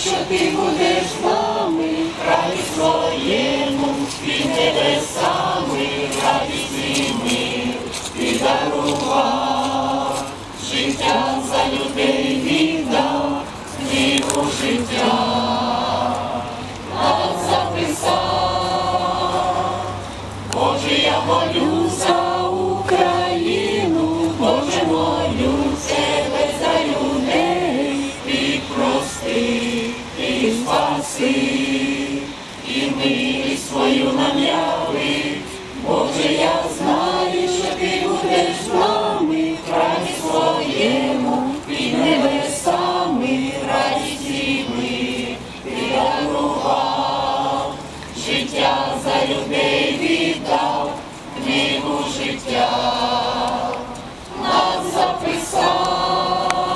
що ти будеш з нами, раді своєму під небесами, радість і мир і дарував, життя за людей віддав, книгу життя а записав, Боже, я молю. спаси і милість свою нам яви. Боже, я знаю, що ти будеш з нами, в храмі своєму під небесами, радісті ми ти дарував, життя за людей віддав, книгу життя.